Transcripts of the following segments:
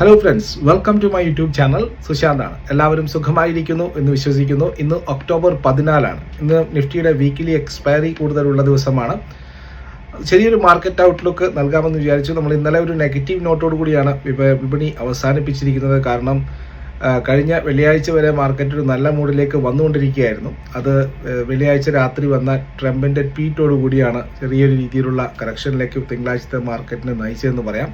Hello friends welcome to my YouTube channel സുശാന്താണ് എല്ലാവരും സുഖമായിരിക്കുന്നു എന്ന് വിശ്വസിക്കുന്നു. ഇന്ന് ഒക്ടോബർ പതിനാലാണ്. ഇന്ന് നിഫ്റ്റിയുടെ വീക്കിലി എക്സ്പയറി കൂടുതലുള്ള ദിവസമാണ്. ചെറിയൊരു മാർക്കറ്റ് ഔട്ട്ലുക്ക് നൽകാമെന്ന് വിചാരിച്ചു. നമ്മൾ ഇന്നലെ ഒരു നെഗറ്റീവ് നോട്ടോട് കൂടിയാണ് വിപണി അവസാനിപ്പിച്ചിരിക്കുന്നത്. കാരണം കഴിഞ്ഞ വെള്ളിയാഴ്ച വരെ മാർക്കറ്റ് ഒരു നല്ല മൂഡിലേക്ക് വന്നുകൊണ്ടിരിക്കുകയായിരുന്നു. അത് വെള്ളിയാഴ്ച രാത്രി വന്ന ട്രംപിന്റെ ട്വീറ്റോടുകൂടിയാണ് ചെറിയൊരു രീതിയിലുള്ള കറക്ഷനിലേക്ക് തിങ്കളാഴ്ചത്തെ മാർക്കറ്റിനെ നയിച്ചതെന്ന് പറയാം.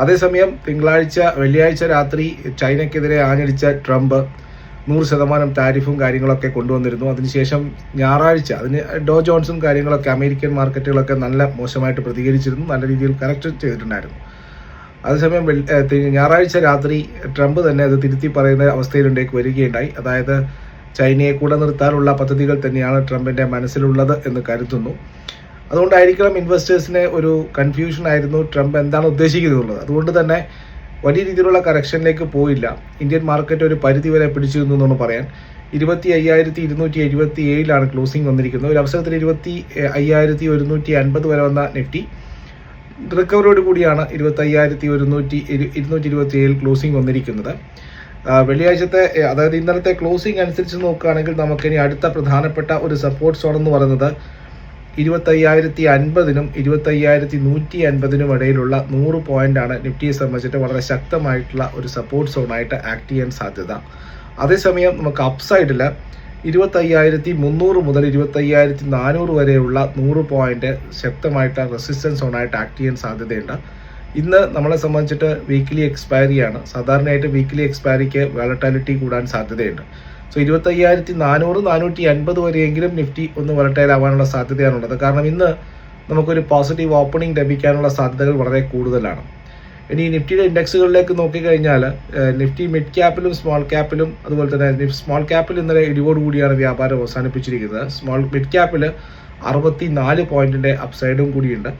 അതേസമയം തിങ്കളാഴ്ച വെള്ളിയാഴ്ച രാത്രി ചൈനയ്ക്കെതിരെ ആഞ്ഞടിച്ച ട്രംപ് നൂറ് ശതമാനം താരിഫും കാര്യങ്ങളൊക്കെ കൊണ്ടുവന്നിരുന്നു. അതിനുശേഷം ഞായറാഴ്ച അതിന് ഡോ ജോൺസും കാര്യങ്ങളൊക്കെ അമേരിക്കൻ മാർക്കറ്റുകളൊക്കെ നല്ല മോശമായിട്ട് പ്രതികരിച്ചിരുന്നു. നല്ല രീതിയിൽ കറക്റ്റ് ചെയ്തിട്ടുണ്ടായിരുന്നു. അതേസമയം ഞായറാഴ്ച രാത്രി ട്രംപ് തന്നെ അത് തിരുത്തി പറയുന്ന അവസ്ഥയിലുണ്ടേക്ക് വരികയുണ്ടായി. അതായത് ചൈനയെ കൂടെ നിർത്താനുള്ള പദ്ധതികൾ തന്നെയാണ് ട്രംപിന്റെ മനസ്സിലുള്ളത് എന്ന് കരുതുന്നു. അതുകൊണ്ടായിരിക്കണം ഇൻവെസ്റ്റേഴ്സിന് ഒരു കൺഫ്യൂഷൻ ആയിരുന്നു ട്രംപ് എന്താണ് ഉദ്ദേശിക്കുന്നത് അതുകൊണ്ട് തന്നെ വലിയ രീതിയിലുള്ള കറക്ഷനിലേക്ക് പോയില്ല. ഇന്ത്യൻ മാർക്കറ്റ് ഒരു പരിധി വരെ പിടിച്ചു നിന്നു എന്ന് പറയാൻ. ഇരുപത്തി അയ്യായിരത്തി ഇരുന്നൂറ്റി എഴുപത്തി ഏഴിലാണ് ക്ലോസിംഗ് വന്നിരിക്കുന്നത്. ഒരു അവസരത്തിൽ ഇരുപത്തി അയ്യായിരത്തി ഒരുന്നൂറ്റി അൻപത് വരെ വന്ന നിഫ്റ്റി റിക്കവറിയോട് കൂടിയാണ് ഇരുപത്തി അയ്യായിരത്തി ഒരുന്നൂറ്റി ഇരുന്നൂറ്റി ഇരുപത്തി ഏഴിൽ ക്ലോസിംഗ് വന്നിരിക്കുന്നത് വെള്ളിയാഴ്ചത്തെ അതായത് ഇന്നലത്തെ ക്ലോസിംഗ് അനുസരിച്ച് നോക്കുകയാണെങ്കിൽ നമുക്കിനി അടുത്ത പ്രധാനപ്പെട്ട ഒരു സപ്പോർട്ട് സോൺ എന്ന് പറയുന്നത് ഇരുപത്തയ്യായിരത്തി അൻപതിനും ഇരുപത്തയ്യായിരത്തി നൂറ്റി അൻപതിനും ഇടയിലുള്ള നൂറ് പോയിന്റാണ് നിഫ്റ്റിയെ സംബന്ധിച്ചിട്ട് വളരെ ശക്തമായിട്ടുള്ള ഒരു സപ്പോർട്ട് സോണായിട്ട് ആക്ട് ചെയ്യാൻ സാധ്യത. അതേസമയം നമുക്ക് അപ്സൈഡിൽ ഇരുപത്തയ്യായിരത്തി മുന്നൂറ് മുതൽ ഇരുപത്തയ്യായിരത്തി നാനൂറ് വരെയുള്ള നൂറ് പോയിന്റ് ശക്തമായിട്ട് റെസിസ്റ്റൻസ് സോണായിട്ട് ആക്ട് ചെയ്യാൻ സാധ്യതയുണ്ട്. ഇന്ന് നമ്മളെ സംബന്ധിച്ചിട്ട് വീക്കിലി എക്സ്പയറിയാണ് സാധാരണയായിട്ട് വീക്കിലി എക്സ്പയറിക്ക് വാലറ്റാലിറ്റി കൂടാൻ സാധ്യതയുണ്ട്. സോ ഇരുപത്തയ്യായിരത്തി നാനൂറ് നാനൂറ്റി അൻപത് വരെയെങ്കിലും നിഫ്റ്റി ഒന്ന് വളട്ടൈൽ ആവാനുള്ള സാധ്യതയാണുള്ളത്. കാരണം ഇന്ന് നമുക്കൊരു പോസിറ്റീവ് ഓപ്പണിംഗ് ലഭിക്കാനുള്ള സാധ്യതകൾ വളരെ കൂടുതലാണ്. ഇനി നിഫ്റ്റിയുടെ ഇൻഡെക്സുകളിലേക്ക് നോക്കിക്കഴിഞ്ഞാൽ നിഫ്റ്റി മിഡ് ക്യാപ്പിലും സ്മോൾ ക്യാപ്പിലും അതുപോലെ തന്നെ സ്മോൾ ക്യാപ്പിൽ ഇന്നലെ ഇടിവോടുകൂടിയാണ് വ്യാപാരം അവസാനിപ്പിച്ചിരിക്കുന്നത്. സ്മോൾ മിഡ് ക്യാപ്പിൽ അറുപത്തി നാല് പോയിന്റിന്റെ അപ്സൈഡും കൂടിയുണ്ട്.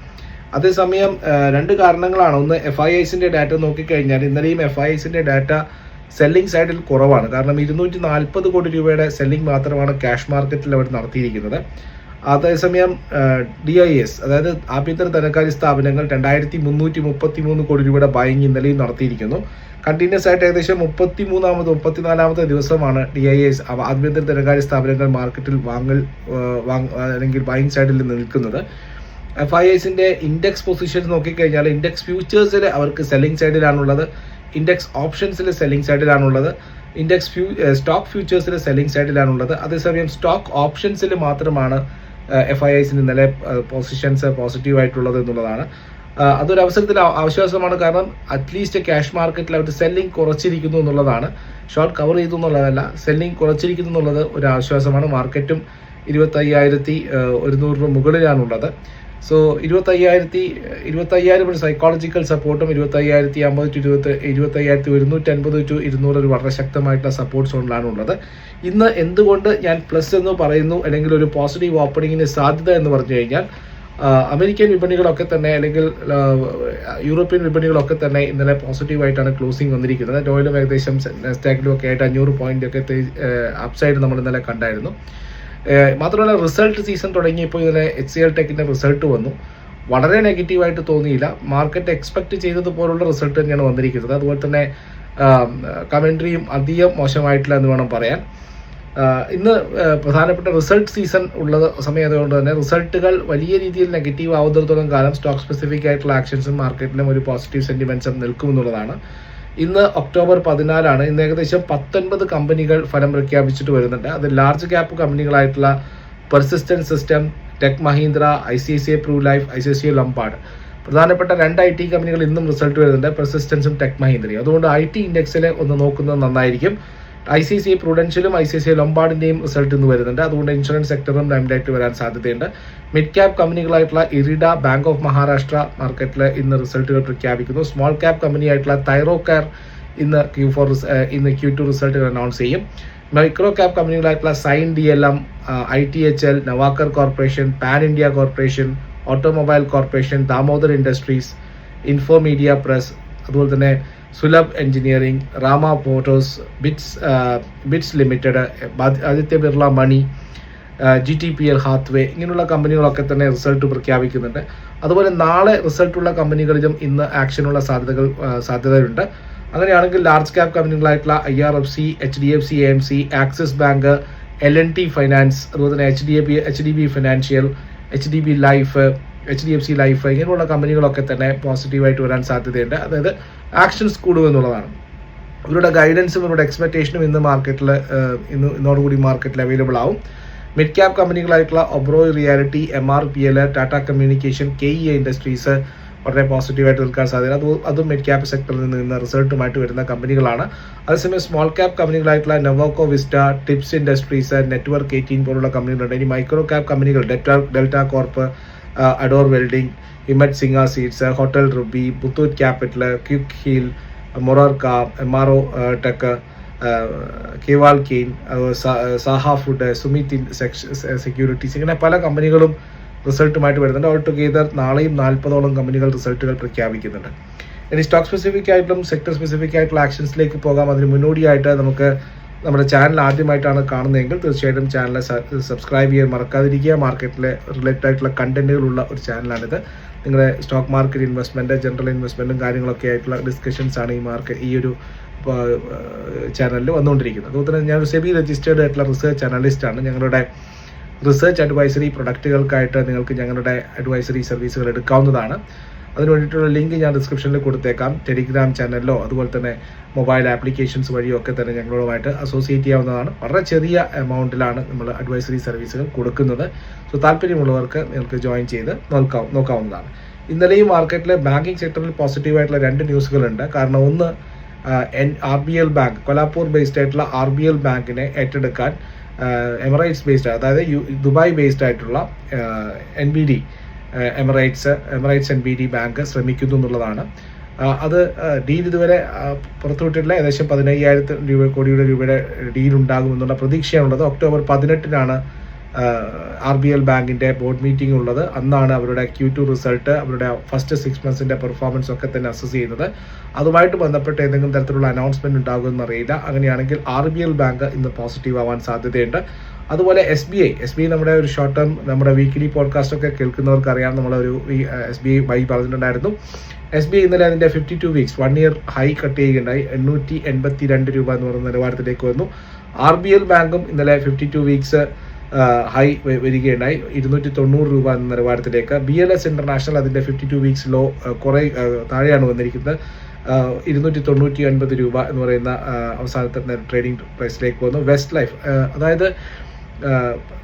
അതേസമയം രണ്ട് കാരണങ്ങളാണ്. ഒന്ന് എഫ് ഐ ഐസിന്റെ ഡാറ്റ നോക്കിക്കഴിഞ്ഞാൽ ഇന്നലെയും എഫ് ഐ ഐസിന്റെ ഡാറ്റ സെല്ലിംഗ് സൈഡിൽ കുറവാണ്. കാരണം ഇരുന്നൂറ്റി നാൽപ്പത് കോടി രൂപയുടെ സെല്ലിംഗ് മാത്രമാണ് ക്യാഷ് മാർക്കറ്റിൽ അവർ നടത്തിയിരിക്കുന്നത്. അതേസമയം ഡി ഐ എസ് അതായത് ആഭ്യന്തര ധനകാര്യ സ്ഥാപനങ്ങൾ രണ്ടായിരത്തി മുന്നൂറ്റി മുപ്പത്തി മൂന്ന് കോടി രൂപയുടെ ബൈങ് ഇന്നലെയും നടത്തിയിരിക്കുന്നു. കണ്ടിന്യൂസ് ആയിട്ട് ഏകദേശം മുപ്പത്തി മൂന്നാമത് മുപ്പത്തിനാലാമത്തെ ദിവസമാണ് ഡി ഐ എസ് ആഭ്യന്തര ധനകാര്യ സ്ഥാപനങ്ങൾ മാർക്കറ്റിൽ വാങ്ങൽ വാങ് അല്ലെങ്കിൽ ബൈങ് സൈഡിൽ നിൽക്കുന്നത്. എഫ് ഐ എസിന്റെ ഇൻഡെക്സ് പൊസിഷൻ നോക്കിക്കഴിഞ്ഞാൽ ഇൻഡെക്സ് ഫ്യൂച്ചേഴ്സിൽ അവർക്ക് സെല്ലിംഗ് സൈഡിലാണുള്ളത് ഇൻഡെക്സ് ഓപ്ഷൻസിൽ സെല്ലിംഗ് സൈഡിലാണുള്ളത് ഇൻഡെക്സ് ഫ്യൂ സ്റ്റോക്ക് ഫ്യൂച്ചേഴ്സിൽ സെല്ലിംഗ് സൈഡിലാണുള്ളത് അതേസമയം സ്റ്റോക്ക് ഓപ്ഷൻസിൽ മാത്രമാണ് എഫ് ഐ ഐസിന് ഇന്നലെ പൊസിഷൻസ് പോസിറ്റീവ് ആയിട്ടുള്ളത് എന്നുള്ളതാണ്. അതൊരു അവസരത്തിൽ ആ- കാരണം അറ്റ്ലീസ്റ്റ് ക്യാഷ് മാർക്കറ്റിൽ അവർ സെല്ലിംഗ് കുറച്ചിരിക്കുന്നു എന്നുള്ളതാണ്. ഷോർട്ട് കവർ ചെയ്തു എന്നുള്ളതല്ല സെല്ലിംഗ് കുറച്ചിരിക്കുന്നു എന്നുള്ളത് ഒരു ആശ്വാസമാണ്. മാർക്കറ്റും ഇരുപത്തയ്യായിരത്തി ഒരുന്നൂറിന് മുകളിലാണുള്ളത്. സോ ഇരുപത്തയ്യായിരത്തി ഇരുപത്തയ്യായിരം ഒരു സൈക്കോളജിക്കൽ സപ്പോർട്ടും ഇരുപത്തയ്യായിരത്തി അമ്പത് ടു ഇരുപത്തി ഇരുപത്തയ്യായിരത്തി ഒരുന്നൂറ്റി അൻപത് ടു ഇരുന്നൂറ് ഒരു വളരെ ശക്തമായിട്ടുള്ള സപ്പോർട്ട് സോണിലാണ് ഉള്ളത്. ഇന്ന് എന്തുകൊണ്ട് ഞാൻ പ്ലസ് എന്ന് പറയുന്നു അല്ലെങ്കിൽ ഒരു പോസിറ്റീവ് ഓപ്പണിങ്ങിന് സാധ്യത എന്ന് പറഞ്ഞു കഴിഞ്ഞാൽ അമേരിക്കൻ വിപണികളൊക്കെ തന്നെ അല്ലെങ്കിൽ യൂറോപ്യൻ വിപണികളൊക്കെ തന്നെ ഇന്നലെ പോസിറ്റീവായിട്ടാണ് ക്ലോസിംഗ് വന്നിരിക്കുന്നത്. ഡോയിലും ഏകദേശം നെസ്റ്റാക്കിലും ഒക്കെ ആയിട്ട് അഞ്ഞൂറ് പോയിന്റ് ഒക്കെ അപ്സൈഡ് നമ്മൾ ഇന്നലെ കണ്ടായിരുന്നു. മാത്രമല്ല റിസൾട്ട് സീസൺ തുടങ്ങിയപ്പോൾ ഇതിലെ എച്ച് സി എൽ ടെക്കിന്റെ റിസൾട്ട് വന്നു. വളരെ നെഗറ്റീവായിട്ട് തോന്നിയില്ല. മാർക്കറ്റ് എക്സ്പെക്ട് ചെയ്തതുപോലുള്ള റിസൾട്ട് തന്നെയാണ് വന്നിരിക്കുന്നത്. അതുപോലെ തന്നെ കമൻട്രിയും അധികം മോശമായിട്ടില്ല എന്ന് വേണം പറയാൻ. ഇന്ന് പ്രധാനപ്പെട്ട റിസൾട്ട് സീസൺ ഉള്ള സമയമായതുകൊണ്ട് തന്നെ റിസൾട്ടുകൾ വലിയ രീതിയിൽ നെഗറ്റീവ് ആവുന്നിടത്തോളം കാലം സ്റ്റോക്ക് സ്പെസിഫിക് ആയിട്ടുള്ള ആക്ഷൻസും മാർക്കറ്റിലും ഒരു പോസിറ്റീവ് സെന്റിമെന്റ്സും നിൽക്കുമെന്നുള്ളതാണ്. ഇന്ന് ഒക്ടോബർ പതിനാലാണ് ഇന്ന് ഏകദേശം പത്തൊൻപത് കമ്പനികൾ ഫലം പ്രഖ്യാപിച്ചിട്ട് വരുന്നുണ്ട്. അത് large cap കമ്പനികളായിട്ടുള്ള persistent system Tech Mahindra I C C I Pru Life I C C I Lombard പ്രധാനപ്പെട്ട രണ്ട് ഐ ടി കമ്പനികൾ ഇന്നും റിസൾട്ട് വരുന്നുണ്ട്. പെർസിസ്റ്റൻസും ടെക് മഹീന്ദ്രയും അതുകൊണ്ട് ഐ ടി ഇൻഡെക്സിൽ ഒന്ന് നോക്കുന്നത് നന്നായിരിക്കും. ഐ സി സി പ്രൂഡൻഷ്യലും ഐ സി സി ഐ ലംബാർഡിന്റെയും റിസൾട്ട് ഇന്ന് വരുന്നുണ്ട്. അതുകൊണ്ട് ഇൻഷുറൻസ് സെക്ടറും ലൈംലൈറ്റ് വരാൻ സാധ്യതയുണ്ട്. മിഡ് ക്യാപ് കമ്പനികളായിട്ടുള്ള ഇറിഡ ബാങ്ക് ഓഫ് മഹാരാഷ്ട്ര മാർക്കറ്റിൽ ഇന്ന് റിസൾട്ടുകൾ പ്രഖ്യാപിക്കുന്നു. സ്മോൾ ക്യാപ് കമ്പനി ആയിട്ടുള്ള തൈറോ കെയർ ഇന്ന് ക്യൂ ഫോർ ഇന്ന് ക്യൂ ടു റിസൾട്ടുകൾ അനൗൺസ് ചെയ്യും. Micro cap കമ്പനികളായിട്ടുള്ള Cyient D L M I T H L Navkar corporation pan India corporation automobile corporation Damodar industries Infomedia press അതുപോലെ തന്നെ Sulabh engineering Rama motors Bits Bits limited Aditya Birla money G T P L Hathway ഇങ്ങനെയുള്ള കമ്പനികളൊക്കെ തന്നെ result പ്രഖ്യാപിക്കുന്നുണ്ട്. അതുപോലെ നാളെ റിസൾട്ടുള്ള കമ്പനികളിലും ഇന്ന് ആക്ഷനുള്ള സാധ്യതകൾ സാധ്യതയുണ്ട്. അങ്ങനെയാണെങ്കിൽ large cap കമ്പനികളായിട്ടുള്ള I R F C H D F C M C Axis bank L N T finance അതുപോലെ തന്നെ H D A B H D B financial H D B life H D F C life ഇങ്ങനെയുള്ള കമ്പനികളൊക്കെ തന്നെ പോസിറ്റീവായിട്ട് വരാൻ സാധ്യതയുണ്ട്. അതായത് actions കൂടും എന്നുള്ളതാണ്. ഇവരുടെ ഗൈഡൻസും ഇവരുടെ എക്സ്പെക്റ്റേഷനും ഇന്ന് മാർക്കറ്റിൽ ഇന്ന് ഇന്നോടുകൂടി മാർക്കറ്റിൽ അവൈലബിൾ ആവും. Mid cap കമ്പനികളായിട്ടുള്ള Oberoi realty M R P L Tata communication K E industries വളരെ പോസിറ്റീവായിട്ട് നിൽക്കാൻ സാധ്യത അത് അതും മിഡ് ക്യാപ് സെക്ടറിൽ നിന്ന് ഇന്ന് റിസൾട്ടുമായിട്ട് വരുന്ന കമ്പനികളാണ് അതേസമയം small cap കമ്പനികളായിട്ടുള്ള Nuvoco vista tips industries network eighteen പോലുള്ള കമ്പനികളുണ്ട് ഇനി മൈക്രോ ക്യാപ് കമ്പനികൾ Delta Delta corp Ador welding ഇമറ്റ് Singh seeds hotel Rugby Muthoot capital quick heal മൊറോർക്ക M R O tech കേവാൾ കെയിൻ സാഹ ഫുഡ് സുമിത് സെക്യൂരിറ്റീസ് ഇങ്ങനെ പല കമ്പനികളും റിസൾട്ടുമായിട്ട് വരുന്നുണ്ട്. ഓൾ ടുഗെദർ നാളെയും നാൽപ്പതോളം കമ്പനികൾ റിസൾട്ടുകൾ പ്രഖ്യാപിക്കുന്നുണ്ട്. ഇനി സ്റ്റോക്ക് സ്പെസിഫിക് ആയിട്ടും സെക്ടർ സ്പെസിഫിക് ആയിട്ടുള്ള ആക്ഷൻസിലേക്ക് പോകാം. അതിന് മുന്നോടിയായിട്ട് നമുക്ക് നമ്മുടെ ചാനൽ ആദ്യമായിട്ടാണ് കാണുന്നതെങ്കിൽ തീർച്ചയായിട്ടും ചാനൽ സബ്സ്ക്രൈബ് ചെയ്യാൻ മറക്കാതിരിക്കുക. മാർക്കറ്റിലെ റിലേറ്റഡ് ആയിട്ടുള്ള കണ്ടന്റുകളുള്ള ഒരു ചാനലാണിത് നിങ്ങളുടെ സ്റ്റോക്ക് മാർക്കറ്റ് ഇൻവെസ്റ്റ്മെന്റ് ജനറൽ ഇൻവെസ്റ്റ്മെന്റും കാര്യങ്ങളൊക്കെ ആയിട്ടുള്ള ഡിസ്കഷൻസ് ആണ് ഈ മാർക്കറ്റ് ഈ ഒരു ചാനലിൽ വന്നുകൊണ്ടിരിക്കുന്നത്. അതുപോലെ തന്നെ ഞാൻ സെബി രജിസ്റ്റേർഡ് ആയിട്ടുള്ള റിസർച്ച് അനലിസ്റ്റ് ആണ്. ഞങ്ങളുടെ റിസർച്ച് അഡ്വൈസറി പ്രൊഡക്റ്റുകൾക്കായിട്ട് നിങ്ങൾക്ക് ഞങ്ങളുടെ അഡ്വൈസറി സർവീസുകൾ എടുക്കാവുന്നതാണ്. അതിന് വേണ്ടിയിട്ടുള്ള ലിങ്ക് ഞാൻ ഡിസ്ക്രിപ്ഷനിൽ കൊടുത്തേക്കാം. ടെലിഗ്രാം ചാനലിലോ അതുപോലെ തന്നെ മൊബൈൽ ആപ്ലിക്കേഷൻസ് വഴിയോ ഒക്കെ തന്നെ ഞങ്ങളുമായിട്ട് അസോസിയേറ്റ് ചെയ്യാവുന്നതാണ്. വളരെ ചെറിയ എമൗണ്ടിലാണ് നമ്മൾ അഡ്വൈസറി സർവീസുകൾ കൊടുക്കുന്നത്. സോ താല്പര്യമുള്ളവർക്ക് നിങ്ങൾക്ക് ജോയിൻ ചെയ്ത് നോക്കാം നോക്കാവുന്നതാണ്. ഇന്നലെ ഈ മാർക്കറ്റിലെ ബാങ്കിങ് സെക്ടറിൽ പോസിറ്റീവായിട്ടുള്ള രണ്ട് ന്യൂസുകളുണ്ട് കാരണം ഒന്ന് N R B L bank Kolhapur based ആയിട്ടുള്ള ആർ ബി എൽ ബാങ്കിനെ ഏറ്റെടുക്കാൻ എമിറേറ്റ്സ് ബേസ്ഡ് അതായത് ദുബായ് ബേസ്ഡ് ആയിട്ടുള്ള N B D Emirates Emirates N B D bank ശ്രമിക്കുന്നു എന്നുള്ളതാണ്. അത് ഡീൽ ഇതുവരെ പുറത്തുവിട്ടിട്ടില്ല. ഏകദേശം പതിനയ്യായിരത്തി രൂപ കോടിയുടെ രൂപയുടെ ഡീൽ ഉണ്ടാകുമെന്നുള്ള പ്രതീക്ഷയാണുള്ളത്. ഒക്ടോബർ പതിനെട്ടിനാണ് ആർ ബി എൽ ബാങ്കിന്റെ ബോർഡ് മീറ്റിംഗ് ഉള്ളത്. അന്നാണ് അവരുടെ ക്യൂ ടു റിസൾട്ട് അവരുടെ ഫസ്റ്റ് സിക്സ് മന്ത്സിന്റെ പെർഫോമൻസ് ഒക്കെ തന്നെ അസസ് ചെയ്യുന്നത്. അതുമായിട്ട് ബന്ധപ്പെട്ട് ഏതെങ്കിലും തരത്തിലുള്ള അനൗൺസ്മെന്റ് ഉണ്ടാകുമെന്ന് അറിയില്ല. അങ്ങനെയാണെങ്കിൽ ആർ ബി എൽ ബാങ്ക് ഇന്ന് പോസിറ്റീവ് ആവാൻ സാധ്യതയുണ്ട്. അതുപോലെ S B I S B I നമ്മുടെ ഒരു ഷോർട്ട് ടേം നമ്മുടെ വീക്കിലി പോഡ്കാസ്റ്റ് ഒക്കെ കേൾക്കുന്നവർക്ക് അറിയാം. നമ്മളൊരു എസ് ബി ഐ വൈ പറഞ്ഞിട്ടുണ്ടായിരുന്നു. എസ് ബി ഐ ഇന്നലെ അതിന്റെ fifty two weeks one year high cut ചെയ്യുകയുണ്ടായി. എണ്ണൂറ്റി എൺപത്തി രണ്ട് രൂപ എന്ന് പറയുന്ന നിലവാരത്തിലേക്ക് വന്നു. ആർ ബി എൽ ബാങ്കും ഇന്നലെ ഫിഫ്റ്റി ടു വീക്സ് ഹൈ വരികയുണ്ടായി. ഇരുന്നൂറ്റി തൊണ്ണൂറ് രൂപ എന്ന നിലവാരത്തിലേക്ക്. ബി എൽ എസ് ഇന്റർനാഷണൽ അതിന്റെ ഫിഫ്റ്റി ടു വീക്സ് ലോ കുറേ താഴെയാണ് വന്നിരിക്കുന്നത്. ഇരുന്നൂറ്റി തൊണ്ണൂറ്റി ഒൻപത് രൂപ എന്ന് പറയുന്ന അവസാനത്തെ ട്രേഡിംഗ് പ്രൈസിലേക്ക് വന്നു. വെസ്റ്റ് ലൈഫ് അതായത്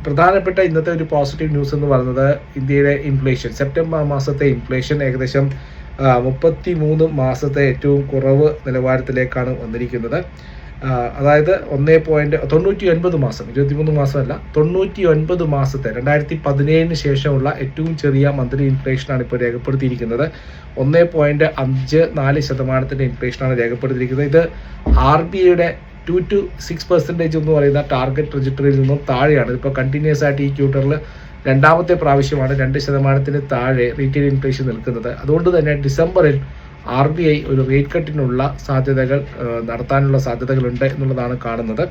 പ്രധാനപ്പെട്ട ഇന്നത്തെ ഒരു പോസിറ്റീവ് ന്യൂസ് എന്ന് പറയുന്നത് ഇന്ത്യയിലെ ഇൻഫ്ലേഷൻ സെപ്റ്റംബർ മാസത്തെ ഇൻഫ്ലേഷൻ ഏകദേശം മുപ്പത്തി മൂന്ന് മാസത്തെ ഏറ്റവും കുറവ് നിലവാരത്തിലേക്കാണ് വന്നിരിക്കുന്നത്. അതായത് ഒന്നേ പോയിന്റ് തൊണ്ണൂറ്റി ഒൻപത് മാസം ഇരുപത്തിമൂന്ന് മാസമല്ല തൊണ്ണൂറ്റി ഒൻപത് മാസത്തെ രണ്ടായിരത്തി പതിനേഴിന് ശേഷമുള്ള ഏറ്റവും ചെറിയ മന്ത്ലി ഇൻഫ്ലേഷനാണ് ഇപ്പോൾ രേഖപ്പെടുത്തിയിരിക്കുന്നത്. ഒന്നേ പോയിന്റ് അഞ്ച് നാല് ശതമാനത്തിന്റെ ഇൻഫ്ലേഷനാണ് രേഖപ്പെടുത്തിയിരിക്കുന്നത്. ഇത് ആർ ബി ഐയുടെ ടു ടു സിക്സ് പെർസെന്റേജ് എന്ന് പറയുന്ന ടാർഗറ്റ് ട്രജക്ടറിയിൽ നിന്നും താഴെയാണ്. ഇപ്പോൾ കണ്ടിന്യൂസ് ആയിട്ട് ഈ ക്യൂട്ടറിൽ രണ്ടാമത്തെ പ്രാവശ്യമാണ് രണ്ട് ശതമാനത്തിന് താഴെ റീറ്റെയിൽ ഇൻഫ്ലേഷൻ നിൽക്കുന്നത്. അതുകൊണ്ട് തന്നെ ഡിസംബറിൽ ആർ ബി ഐ ഒരു റേറ്റ് കട്ടിനുള്ള സാധ്യതകൾ നടത്താനുള്ള സാധ്യതകളുണ്ട് എന്നുള്ളതാണ് കാണുന്നത്.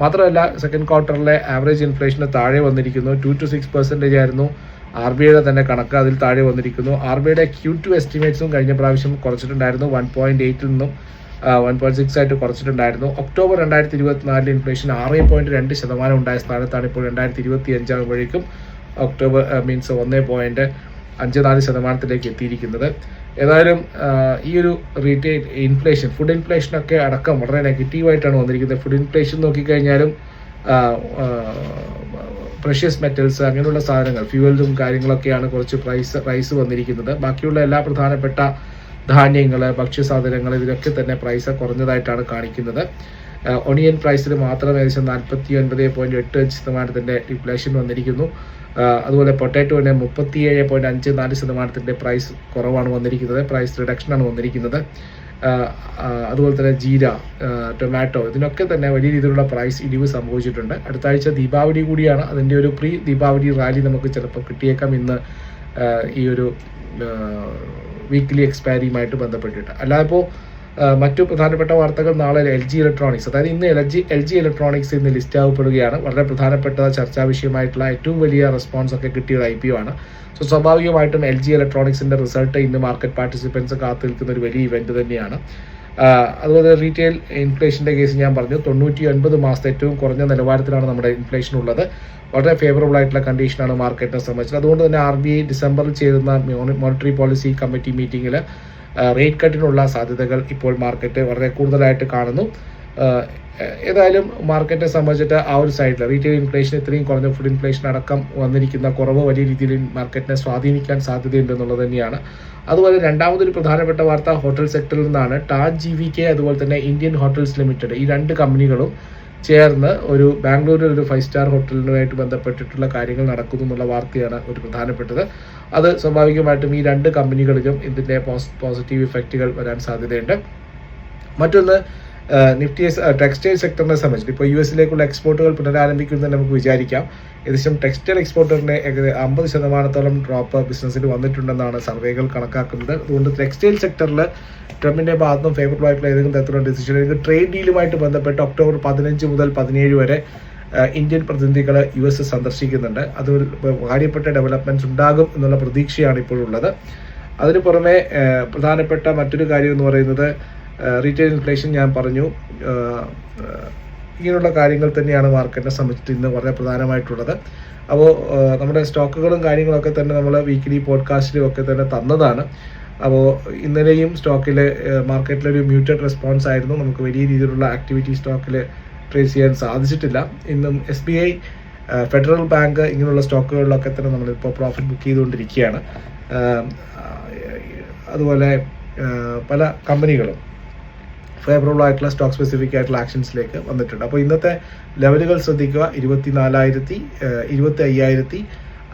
മാത്രമല്ല സെക്കൻഡ് ക്വാർട്ടറിലെ ആവറേജ് ഇൻഫ്ലേഷന് താഴെ വന്നിരിക്കുന്നു. ടു ടു സിക്സ് പെർസെന്റേജ് ആയിരുന്നു. ആർ ബി ഐയുടെ തന്നെ കണക്ക് അതിൽ താഴെ വന്നിരിക്കുന്നു. ആർ ബി ഐയുടെ ക്യൂ ടു എസ്റ്റിമേറ്റ്സും കഴിഞ്ഞ പ്രാവശ്യം കുറച്ചിട്ടുണ്ടായിരുന്നു. വൺ പോയിന്റ് എയ്റ്റിൽ നിന്നും വൺ പോയിന്റ് സിക്സ് ആയിട്ട് കുറച്ചിട്ടുണ്ടായിരുന്നു. ഒക്ടോബർ രണ്ടായിരത്തി ഇരുപത്തിനാലിൽ ഇൻഫ്ലേഷൻ ആറ് പോയിന്റ് രണ്ട് ശതമാനം ഉണ്ടായ സ്ഥാനത്താണ് ഇപ്പോൾ രണ്ടായിരത്തി ഇരുപത്തി അഞ്ചാകുമ്പോഴേക്കും ഒക്ടോബർ മീൻസ് ഒന്ന് പോയിന്റ് അഞ്ച് നാല് ശതമാനത്തിലേക്ക് എത്തിയിരിക്കുന്നത്. ഏതായാലും ഈ ഒരു റീറ്റെയിൽ ഇൻഫ്ലേഷൻ ഫുഡ് ഇൻഫ്ലേഷനൊക്കെ അടക്കം വളരെ നെഗറ്റീവായിട്ടാണ് വന്നിരിക്കുന്നത്. ഫുഡ് ഇൻഫ്ലേഷൻ നോക്കിക്കഴിഞ്ഞാലും പ്രഷ്യസ് മെറ്റൽസ് അങ്ങനെയുള്ള സാധനങ്ങൾ ഫ്യൂവലും കാര്യങ്ങളൊക്കെയാണ് കുറച്ച് പ്രൈസ് പ്രൈസ് വന്നിരിക്കുന്നത്. ബാക്കിയുള്ള എല്ലാ പ്രധാനപ്പെട്ട ധാന്യങ്ങൾ ഭക്ഷ്യസാധനങ്ങൾ ഇതിലൊക്കെ തന്നെ പ്രൈസ് കുറഞ്ഞതായിട്ടാണ് കാണിക്കുന്നത്. ഒണിയൻ പ്രൈസിൽ മാത്രം ഏകദേശം നാൽപ്പത്തി ഒൻപത് പോയിന്റ് എട്ട് അഞ്ച് ശതമാനത്തിന്റെ ഇൻഫ്ലേഷൻ വന്നിരിക്കുന്നു. അതുപോലെ പൊട്ടാറ്റോന് മുപ്പത്തിയേഴ് പോയിന്റ് അഞ്ച് നാല് ശതമാനത്തിന്റെ പ്രൈസ് കുറവാണ് വന്നിരിക്കുന്നത്. പ്രൈസ് റിഡക്ഷനാണ് വന്നിരിക്കുന്നത്. അതുപോലെ തന്നെ ജീര ടൊമാറ്റോ ഇതിനൊക്കെ തന്നെ വലിയ രീതിയിലുള്ള പ്രൈസ് ഇടിവ് സംഭവിച്ചിട്ടുണ്ട്. അടുത്ത ആഴ്ച ദീപാവലി കൂടിയാണ്. അതിന്റെ ഒരു പ്രീ ദീപാവലി റാലി നമുക്ക് ചിലപ്പോൾ കിട്ടിയേക്കാം ഇന്ന് ഈ ഒരു വീക്ക്ലി എക്സ്പയറിയുമായിട്ട് ബന്ധപ്പെട്ടിട്ട്. അല്ലാതെ ഇപ്പോൾ മറ്റു പ്രധാനപ്പെട്ട വാർത്തകൾ നാളെ എൽ ജി ഇലക്ട്രോണിക്സ്. അതായത് ഇന്ന് L G L G electronics ഇന്ന് ലിസ്റ്റ് ആവപ്പെടുകയാണ് വളരെ പ്രധാനപ്പെട്ട ചർച്ചാ വിഷയമായിട്ടുള്ള ഏറ്റവും വലിയ റെസ്പോൺസ് ഒക്കെ കിട്ടിയ ഐ പി ഒ ആണ്. സോ സ്വാഭാവികമായിട്ടും എൽ ജി ഇലക്ട്രോണിക്സിന്റെ റിസൾട്ട് ഇന്ന് മാർക്കറ്റ് പാർട്ടിസിപ്പൻസ് കാത്തു നിൽക്കുന്ന ഒരു വലിയ ഇവന്റ് തന്നെയാണ്. അതുപോലെ റീറ്റെയിൽ ഇൻഫ്ലേഷന്റെ കേസ് ഞാൻ പറഞ്ഞു. തൊണ്ണൂറ്റി ഒൻപത് മാസത്തെ ഏറ്റവും കുറഞ്ഞ നിലവാരത്തിലാണ് നമ്മുടെ ഇൻഫ്ലേഷൻ ഉള്ളത്. വളരെ ഫേവറബിൾ ആയിട്ടുള്ള കണ്ടീഷനാണ് മാർക്കറ്റിനെ സംബന്ധിച്ചത് അതുകൊണ്ട് തന്നെ ആർ ബി ഐ ഡിസംബറിൽ ചേരുന്ന മോണിറ്ററി പോളിസി കമ്മിറ്റി മീറ്റിംഗിൽ റേറ്റ് കട്ടിനുള്ള സാധ്യതകൾ ഇപ്പോൾ മാർക്കറ്റ് വളരെ കൂടുതലായിട്ട് കാണുന്നു. ഏതായാലും മാർക്കറ്റിനെ സംബന്ധിച്ചിട്ട് ആ ഒരു സൈഡിൽ റീറ്റെയിൽ ഇൻഫ്ലേഷൻ ഇത്രയും കുറഞ്ഞ ഫുഡ് ഇൻഫ്ലേഷൻ അടക്കം വന്നിരിക്കുന്ന കുറവ് വലിയ രീതിയിൽ മാർക്കറ്റിനെ സ്വാധീനിക്കാൻ സാധ്യതയുണ്ടെന്നുള്ളത് തന്നെയാണ്. അതുപോലെ രണ്ടാമതൊരു പ്രധാനപ്പെട്ട വാർത്ത ഹോട്ടൽ സെക്ടറിൽ നിന്നാണ്. ടാജ് ജി വി കെ അതുപോലെ തന്നെ ഇന്ത്യൻ ഹോട്ടൽസ് ലിമിറ്റഡ് ഈ രണ്ട് കമ്പനികളും ചേർന്ന് ഒരു ബാംഗ്ലൂരിൽ ഒരു ഫൈവ് സ്റ്റാർ ഹോട്ടലിനുമായിട്ട് ബന്ധപ്പെട്ടിട്ടുള്ള കാര്യങ്ങൾ നടക്കുന്നു എന്നുള്ള വാർത്തയാണ് ഒരു പ്രധാനപ്പെട്ടത്. അത് സ്വാഭാവികമായിട്ടും ഈ രണ്ട് കമ്പനികളിലും ഇതിന്റെ പോസിറ്റീവ് ഇഫക്റ്റുകൾ വരാൻ സാധ്യതയുണ്ട്. മറ്റൊന്ന് നിഫ്റ്റി ടെക്സ്റ്റൈൽ സെക്ടറിനെ സംബന്ധിച്ച് ഇപ്പോൾ യു എസിലേക്കുള്ള എക്സ്പോർട്ടുകൾ പുനരാരംഭിക്കുമെന്ന് നമുക്ക് വിചാരിക്കാം. ഏകദേശം ടെക്സ്റ്റൈൽ എക്സ്പോർട്ടറിന്റെ അമ്പത് ശതമാനത്തോളം ഡ്രോപ്പ് ബിസിനസ്സിൽ വന്നിട്ടുണ്ടെന്നാണ് സർവേകൾ കണക്കാക്കുന്നത്. അതുകൊണ്ട് ടെക്സ്റ്റൈൽ സെക്ടറിൽ ട്രംപിന്റെ ഭാഗത്തും ഫേവറബിൾ ആയിട്ടുള്ള ഏതെങ്കിലും തരത്തിലുള്ള ഡിസിഷൻ അല്ലെങ്കിൽ ട്രേഡ് ഡീലുമായിട്ട് ബന്ധപ്പെട്ട് ഒക്ടോബർ പതിനഞ്ച് മുതൽ പതിനേഴ് വരെ ഇന്ത്യൻ പ്രതിനിധികൾ യു എസ് സന്ദർശിക്കുന്നുണ്ട്. അത് കാര്യപ്പെട്ട ഡെവലപ്മെന്റ്സ് ഉണ്ടാകും എന്നുള്ള പ്രതീക്ഷയാണ് ഇപ്പോഴുള്ളത്. അതിന് പുറമെ പ്രധാനപ്പെട്ട മറ്റൊരു കാര്യം എന്ന് പറയുന്നത് റീറ്റെയിൽ ഇൻഫ്ലേഷൻ ഞാൻ പറഞ്ഞു. ഇങ്ങനെയുള്ള കാര്യങ്ങൾ തന്നെയാണ് മാർക്കറ്റിനെ സംബന്ധിച്ച് ഇന്ന് വളരെ പ്രധാനമായിട്ടുള്ളത്. അപ്പോൾ നമ്മുടെ സ്റ്റോക്കുകളും കാര്യങ്ങളൊക്കെ തന്നെ നമ്മൾ വീക്കിലി പോഡ്കാസ്റ്റിലും ഒക്കെ തന്നെ തന്നതാണ്. അപ്പോൾ ഇന്നലെയും സ്റ്റോക്കിൽ മാർക്കറ്റിലൊരു മ്യൂട്ടഡ് റെസ്പോൺസ് ആയിരുന്നു. നമുക്ക് വലിയ രീതിയിലുള്ള ആക്ടിവിറ്റി സ്റ്റോക്കിൽ ട്രേസ് ചെയ്യാൻ സാധിച്ചിട്ടില്ല. ഇന്നും S B I federal bank ഇങ്ങനെയുള്ള സ്റ്റോക്കുകളിലൊക്കെ തന്നെ നമ്മളിപ്പോൾ പ്രോഫിറ്റ് ബുക്ക് ചെയ്തുകൊണ്ടിരിക്കുകയാണ്. അതുപോലെ പല കമ്പനികളും ഫേവറബിൾ ആയിട്ടുള്ള സ്റ്റോക്ക് സ്പെസിഫിക് ആയിട്ടുള്ള ആക്ഷൻസിലേക്ക് വന്നിട്ടുണ്ട്. അപ്പോൾ ഇന്നത്തെ ലെവലുകൾ ശ്രദ്ധിക്കുക. ഇരുപത്തി നാലായിരത്തി ഇരുപത്തി അയ്യായിരത്തി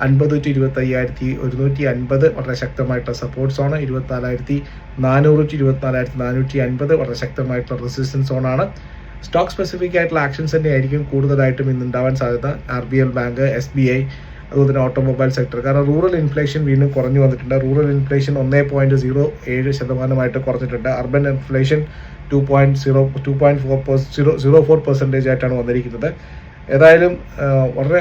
അൻപത് ടു ഇരുപത്തി അയ്യായിരത്തി ഒരുന്നൂറ്റി അൻപത് വളരെ ശക്തമായിട്ടുള്ള സപ്പോർട്ട് സോണ് ഇരുപത്തി നാലായിരത്തി നാനൂറ് ടു ഇരുപത്തി നാലായിരത്തി നാനൂറ്റി അൻപത് വളരെ ശക്തമായിട്ടുള്ള റെസിസ്റ്റൻസ് സോണാണ് സ്റ്റോക്ക് സ്പെസിഫിക് ആയിട്ടുള്ള ആക്ഷൻസ് തന്നെയായിരിക്കും കൂടുതലായിട്ടും ഇന്ന് ഉണ്ടാവാൻ സാധ്യത. R B L bank S B I അതുപോലെ തന്നെ ഓട്ടോമൊബൈൽ സെക്ടർ കാരണം റൂറൽ ഇൻഫ്ലേഷൻ വീണ്ടും കുറഞ്ഞു വന്നിട്ടുണ്ട്. റൂറൽ ഇൻഫ്ലേഷൻ ഒന്നേ പോയിന്റ് സീറോ ഏഴ് ശതമാനമായിട്ട് കുറഞ്ഞിട്ടുണ്ട്. Urban inflation two point zero two point four zero zero four percentage ആയിട്ടാണ് വന്നിരിക്കുന്നത്. ഏതായാലും വളരെ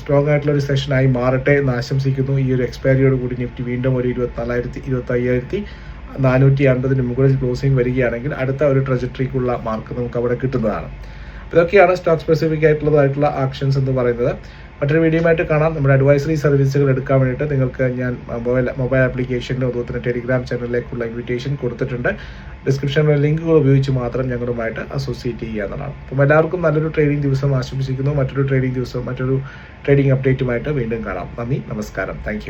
സ്ട്രോങ് ആയിട്ടുള്ള ഒരു സെഷനായി മാറട്ടെ എന്ന് ആശംസിക്കുന്നു. ഈ ഒരു എക്സ്പയറിയോട് കൂടി നിഫ്റ്റി വീണ്ടും ഒരു ഇരുപത്തിനാലായിരത്തി ഇരുപത്തി അയ്യായിരത്തി നാനൂറ്റി അൻപതിന് മുകളിൽ ക്ലോസിംഗ് വരികയാണെങ്കിൽ അടുത്ത ഒരു ട്രജക്ടറിക്കുള്ള മാർക്ക് നമുക്ക് അവിടെ കിട്ടുന്നതാണ്. ഇതൊക്കെയാണ് സ്റ്റോക്ക് സ്പെസിഫിക് ആയിട്ടുള്ളതായിട്ടുള്ള ആക്ഷൻസ് എന്ന് പറയുന്നത്. മറ്റൊരു വീഡിയോയുമായിട്ട് കാണാം. നമ്മുടെ അഡ്വൈസറി സർവീസുകൾ എടുക്കാൻ വേണ്ടിയിട്ട് നിങ്ങൾക്ക് ഞാൻ മൊബൈൽ മൊബൈൽ ആപ്ലിക്കേഷനിലും അതുപോലെ തന്നെ ടെലിഗ്രാം ചാനലിലേക്കുള്ള ഇൻവിറ്റേഷൻ കൊടുത്തിട്ടുണ്ട് ഡിസ്ക്രിപ്ഷനിലെ ലിങ്കുകൾ ഉപയോഗിച്ച് മാത്രം ഞങ്ങളുമായിട്ട് അസോസിയേറ്റ് ചെയ്യുക എന്നതാണ് അപ്പം എല്ലാവർക്കും നല്ലൊരു ട്രേഡിംഗ് ദിവസം ആശംസിക്കുന്നു. മറ്റൊരു ട്രേഡിംഗ് ദിവസം മറ്റൊരു ട്രേഡിംഗ് അപ്ഡേറ്റുമായിട്ട് വീണ്ടും കാണാം. നന്ദി നമസ്കാരം. താങ്ക്